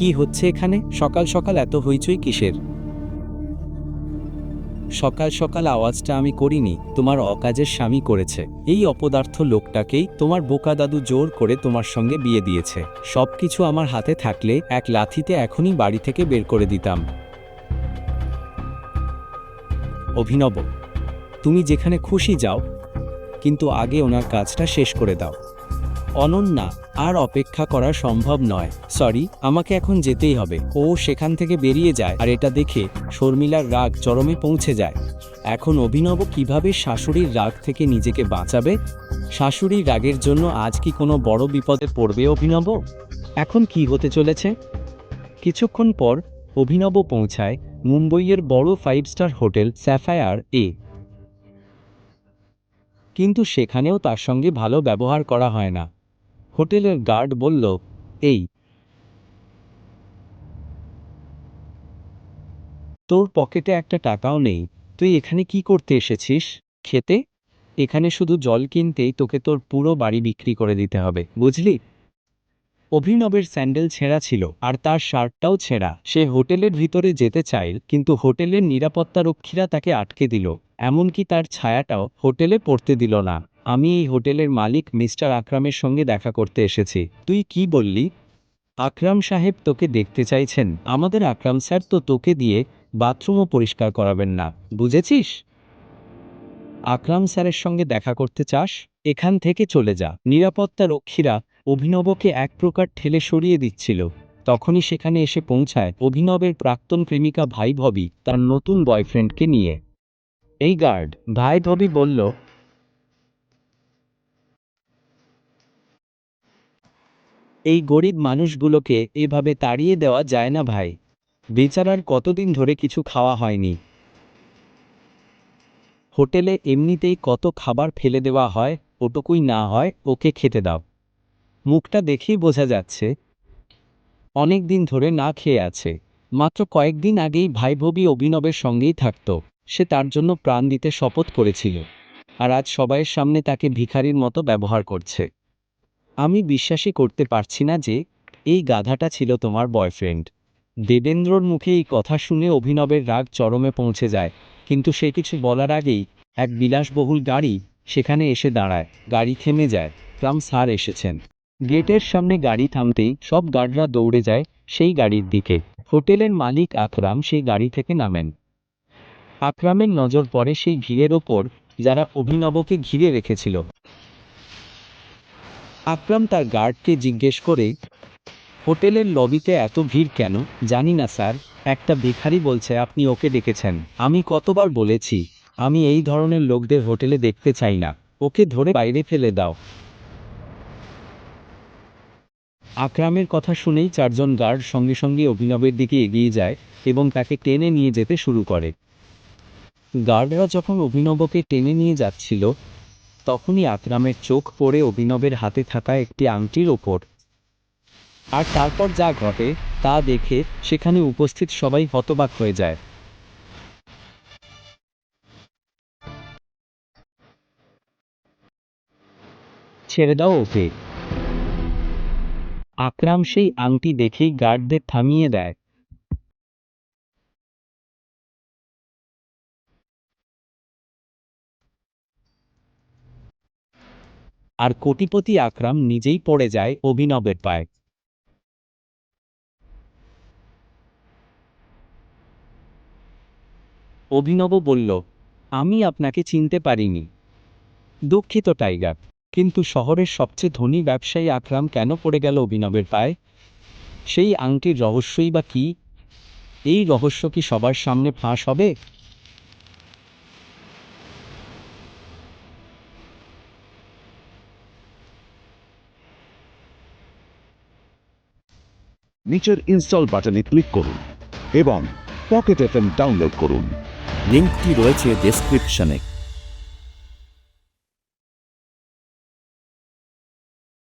কি হচ্ছে এখানে? সকাল সকাল এত হইচই কিসের? সকাল সকাল আওয়াজটা আমি করিনি, তোমার অকাজের স্বামী করেছে। এই অপদার্থ লোকটাকেই তোমার বোকা দাদু জোর করে তোমার সঙ্গে বিয়ে দিয়েছে। সব কিছু আমার হাতে থাকলে এক লাথিতে এখনই বাড়ি থেকে বের করে দিতাম। অভিনব, তুমি যেখানে খুশি যাও, কিন্তু আগে ওনার কাজটা শেষ করে দাও। অনন্যা, আর অপেক্ষা করা সম্ভব নয়। সরি, আমাকে এখন যেতেই হবে। ও সেখান থেকে বেরিয়ে যায়, আর এটা দেখে শর্মিলার রাগ চরমে পৌঁছে যায়। এখন অভিনব কীভাবে শাশুড়ির রাগ থেকে নিজেকে বাঁচাবে? শাশুড়ির রাগের জন্য আজ কি কোনো বড় বিপদে পড়বে অভিনব? এখন কি হতে চলেছে? কিছুক্ষণ পর অভিনব পৌঁছায় মুম্বইয়ের বড় ফাইভ স্টার হোটেল স্যাফায়ার এ। কিন্তু সেখানেও তার সঙ্গে ভালো ব্যবহার করা হয় না। হোটেলের গার্ড বলল, এই। তোর পকেটে একটা টাকাও নেই। তুই এখানে কি করতে এসেছিস? খেতে? এখানে শুধু জল কিনতেই তোকে তোর পুরো বাড়ি বিক্রি করে দিতে হবে, বুঝলি? অভিনবের স্যান্ডেল ছেঁড়া ছিল, আর তার শার্টটাও ছেঁড়া। সে হোটেলের ভিতরে যেতে চাইল, কিন্তু হোটেলের নিরাপত্তারক্ষীরা তাকে আটকে দিল। এমনকি তার ছায়াটাও হোটেলে পড়তে দিল না। আমি এই হোটেলের মালিক মিস্টার আকরামের সঙ্গে দেখা করতে এসেছি। তুই কি বললি? আকরাম সাহেব তোকে দেখতে চাইছেন। আমাদের আকরাম স্যার তো তোকে দিয়ে বাথরুমও পরিষ্কার করাবেন না। বুঝেছিস? আকরাম স্যারের সঙ্গে দেখা করতে চাস? এখান থেকে চলে যা। নিরাপত্তা রক্ষীরা অভিনবকে এক প্রকার ঠেলে সরিয়ে দিচ্ছিল। তখনই সেখানে এসে পৌঁছায় অভিনবের প্রাক্তন প্রেমিকা ভাই ভবি, তার নতুন বয়ফ্রেন্ডকে নিয়ে। এই গার্ড, ভাই ভবি বলল এই গরিব মানুষগুলোকে এভাবে তাড়িয়ে দেওয়া যায় না ভাই। বেচারার কতদিন ধরে কিছু খাওয়া হয়নি। হোটেলে এমনিতেই কত খাবার ফেলে দেওয়া হয়, ওটুকুই না হয়, ওকে খেতে দাও। মুখটা দেখেই বোঝা যাচ্ছে। অনেক দিন ধরে না খেয়ে আছে। মাত্র কয়েকদিন আগেই ভাইভবি অভিনবের সঙ্গেই থাকত। সে তার জন্য প্রাণ দিতে শপথ করেছিল। আর আজ সবাইয়ের সামনে তাকে ভিখারির মতো ব্যবহার করছে। আমি বিশ্বাসই করতে পারছি না যে এই গাধাটা ছিল তোমার বয়ফ্রেন্ড। দেবেন্দ্রর মুখে এই কথা শুনে অভিনবের রাগ চরমে পৌঁছে যায়, কিন্তু সে কিছু বলার আগেই এক বিলাসবহুল গাড়ি সেখানে এসে দাঁড়ায়, গাড়ি থেমে যায় রাম স্যার এসেছেন। গেটের সামনে গাড়ি থামতেই সব গার্ডরা দৌড়ে যায় সেই গাড়ির দিকে। হোটেলের মালিক আকরাম সেই গাড়ি থেকে নামেন। আকরামের নজর পড়ে সেই ভিড়ের ওপর যারা অভিনবকে ঘিরে রেখেছিল। আকরাম তার গার্ডকে জিজ্ঞেস করে, হোটেলের লবিতে এত ভিড় কেন? জানি না, স্যার। একটা ভিখারি বলছে, আপনি ওকে ডেকেছেন। আমি কতবার বলেছি, আমি এই ধরনের লোকদের হোটেলে দেখতে চাই না। ওকে ধরে বাইরে ফেলে দাও। আকরামের কথা শুনেই চারজন গার্ড সঙ্গে সঙ্গে অভিনবের দিকে এগিয়ে যায় এবং তাকে টেনে নিয়ে যেতে শুরু করে। গার্ডরা যখন অভিনবকে টেনে নিয়ে যাচ্ছিল তখনই আকরামের চোখ পড়ে অভিনবের হাতে থাকা একটি আংটির ওপর। আর তারপর যা ঘটে, তা দেখে সেখানে উপস্থিত সবাই হতবাক হয়ে যায়। ছেড়ে দাও ওকে। আকরাম সেই আংটি দেখেই গার্ডদের থামিয়ে দেয়। আর কোটিপতি আকরাম নিজেই পড়ে যায় অভিনবের পায়ে। অভিনব বলল, আমি আপনাকে চিনতে পারিনি। দুঃখিত, টাইগার। কিন্তু শহরের সবচেয়ে ধনী ব্যবসায়ী আকরাম কেন পড়ে গেল অভিনবের পায়ে? সেই আংটির রহস্যই বা কি? এই রহস্য কি সবার সামনে ফাঁস হবে? নিচের ইনস্টল বাটনে ক্লিক করুন এবং পকেট এফ ডাউনলোড করুন। লিঙ্কটি রয়েছে ডেসক্রিপশনে